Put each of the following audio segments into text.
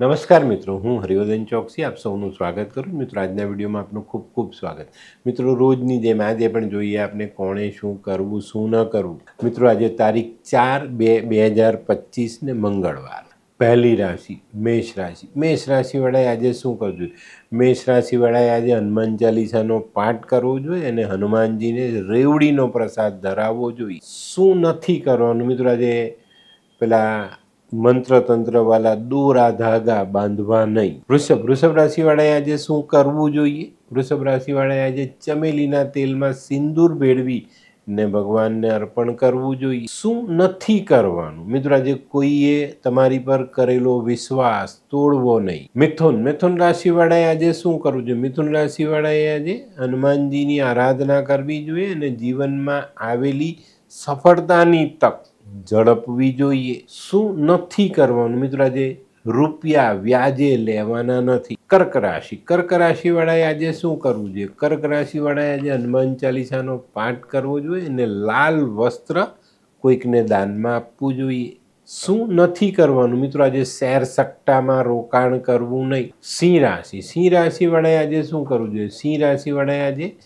નમસ્કાર મિત્રો, હું હરિવર્ધન ચોકસી આપ સૌનું સ્વાગત કરું. મિત્રો, આજના વિડીયોમાં આપનું ખૂબ ખૂબ સ્વાગત. મિત્રો, રોજની જેમ આજે પણ જોઈએ આપણે કોણે શું કરવું, શું ન કરવું. મિત્રો, આજે તારીખ ચાર બે બે હજાર પચીસને મંગળવાર. પહેલી રાશિ, મેષ રાશિ. મેષ રાશિવાળાએ આજે શું કરવું જોઈએ? મેષ રાશિવાળાએ આજે હનુમાન ચાલીસાનો પાઠ કરવો જોઈએ અને હનુમાનજીને રેવડીનો પ્રસાદ ધરાવવો જોઈએ. શું નથી કરવાનું? મિત્રો, આજે પેલા મંત્ર તંત્ર વાલા દોરા ધાગા બાંધવા નહીં. વૃષભ વૃષભ રાશિવાળાએ આજે શું કરવું જોઈએ? વૃષભ રાશિવાળાએ આજે ચમેલીના તેલમાં સિંદૂર ભેળવી ને ભગવાનને અર્પણ કરવું જોઈએ. શું નથી કરવાનું? મિત્રો, આજે કોઈએ તમારી પર કરેલો વિશ્વાસ તોડવો નહીં. મિથુન મિથુન રાશિવાળાએ આજે શું કરવું જોઈએ? મિથુન રાશિવાળાએ આજે હનુમાનજીની આરાધના કરવી જોઈએ અને જીવનમાં આવેલી સફળતાની તક ઝડપવી જોઈએ. શું નથી કરવાનું? મિત્રો, આજે રૂપિયા વ્યાજે લેવાના નથી. કર્ક રાશિ. કર્ક રાશિવાળાએ આજે શું કરવું જોઈએ? કર્ક રાશિવાળાએ આજે હનુમાન ચાલીસાનો પાઠ કરવો જોઈએ અને લાલ વસ્ત્ર કોઈકને દાનમાં આપવું જોઈએ. શું નથી કરવાનું? મિત્રો, આજે શેર સટ્ટામાં રોકાણ કરવું નહીં. સિંહ રાશિ. સિંહ રાશિવાળાએ આજે શું કરવું જોઈએ? સિંહ રાશિવાળાએ આજે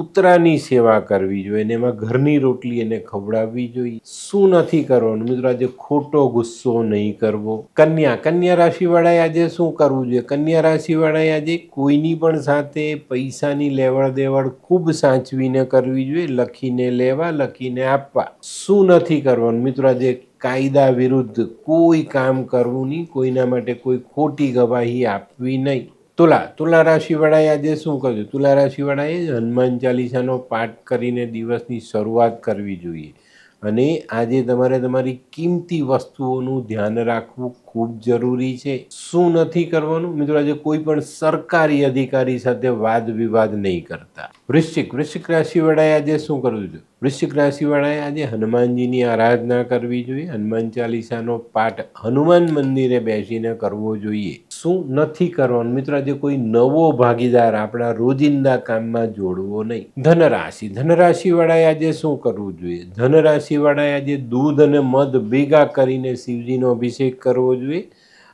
કૂતરાની સેવા કરવી જોઈએ અને એમાં ઘરની રોટલી એને ખવડાવવી જોઈએ. શું નથી કરવાનું? મિત્રો, આજે ખોટો ગુસ્સો નહીં કરવો. કન્યા કન્યા રાશિવાળાએ આજે શું કરવું જોઈએ? કન્યા રાશિવાળાએ આજે કોઈની પણ સાથે પૈસાની લેવડ દેવડ ખૂબ સાચવીને કરવી જોઈએ. લખીને લેવા, લખીને આપવા. શું નથી કરવાનું? મિત્રો, આજે કાયદા વિરુદ્ધ કોઈ કામ કરવું નહીં. કોઈના માટે કોઈ ખોટી ગવાહી આપવી નહીં. તુલા તુલા રાશિવાળાએ આજે શું કર્યું? તુલા રાશિવાળાએ હનુમાન ચાલીસાનો પાઠ કરીને દિવસની શરૂઆત કરવી જોઈએ. અને આજે તમારે તમારી કિંમતી વસ્તુઓનું ધ્યાન રાખવું ખૂબ જરૂરી છે. શું નથી કરવાનું? મિત્રો, આજે કોઈ પણ સરકારી અધિકારી સાથે વાદ વિવાદ નહીં કરતા. વૃશ્ચિક વૃશ્ચિક રાશિવાળાએ આજે શું કરવું જોઈએ? વૃશ્ચિક રાશિવાળાએ આજે હનુમાનજીની આરાધના કરવી જોઈએ. હનુમાન ચાલીસાનો પાઠ હનુમાન મંદિરે બેસીને કરવો જોઈએ. શું નથી કરવાનું? મિત્રો, આજે કોઈ નવો ભાગીદાર આપણા રોજિંદા કામમાં જોડવો નહીં. ધનરાશિ, ધનરાશિવાળાએ આજે શું કરવું જોઈએ? ધનરાશિવાળાએ આજે દૂધ અને મધ ભેગા કરીને શિવજીનો અભિષેક કરવો જોઈએ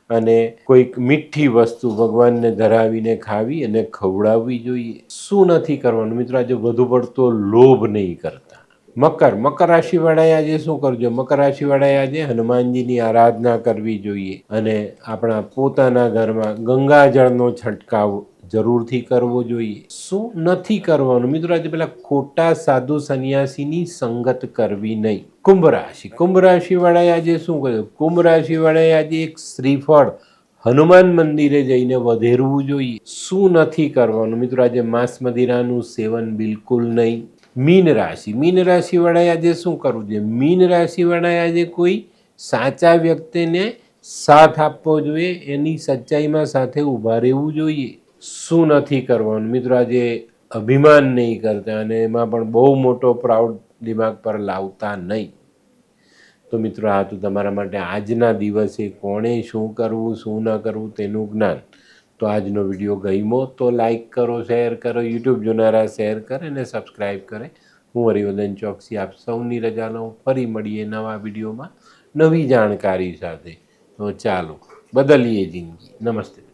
અને કોઈક મીઠી વસ્તુ ભગવાનને ધરાવીને ખાવી અને ખવડાવવી જોઈએ. શું નથી કરવાનું? મિત્રો, આજે વધુ પડતો લોભ નહીં કરતા. મકર મકર રાશિવાળાએ આજે શું કરજો? મકર રાશિવાળાએ આજે હનુમાનજીની આરાધના કરવી જોઈએ અને આપણા પોતાના ઘરમાં ગંગાજળનો છંટકાવ જરૂરથી કરવો જોઈએ. શું નથી કરવાનું? મિત્રો, આજે પેલા ખોટા સાધુ સંન્યાસીની સંગત કરવી નહીં. કુંભ રાશિ. કુંભ રાશિવાળાએ આજે શું કર્યું? કુંભ રાશિવાળાએ આજે એક શ્રીફળ હનુમાન મંદિરે જઈને વધેરવું જોઈએ. શું નથી કરવાનું? મિત્રો, આજે માંસ મદિરાનું સેવન બિલકુલ નહીં. મીન રાશિ. મીન રાશિવાળાએ આજે શું કરવું જોઈએ? મીન રાશિવાળાએ આજે કોઈ સાચા વ્યક્તિને સાથ આપવો જોઈએ. એની સચ્ચાઈમાં સાથે ઊભા રહેવું જોઈએ. શું નથી કરવાનું? મિત્રો, આજે અભિમાન નહીં કરતા અને એમાં પણ બહુ મોટો પ્રાઉડ દિમાગ પર લાવતા નહીં. તો મિત્રો, આ તો તમારા માટે આજના દિવસે કોણે શું કરવું, શું ન કરવું તેનું જ્ઞાન. તો આજનો વીડિયો ગમ્યો તો લાઈક કરો શેર કરો યુટ્યુબ જોનારા શેર કરે અને સબસ્ક્રાઈબ કરે. હું હરિવર્ધન ચોકસી આપ સૌની રજા લઉં. ફરી મળીએ નવા વિડીયોમાં નવી જાણકારી સાથે. તો ચાલો, બદલીએ જિંદગી. નમસ્તે.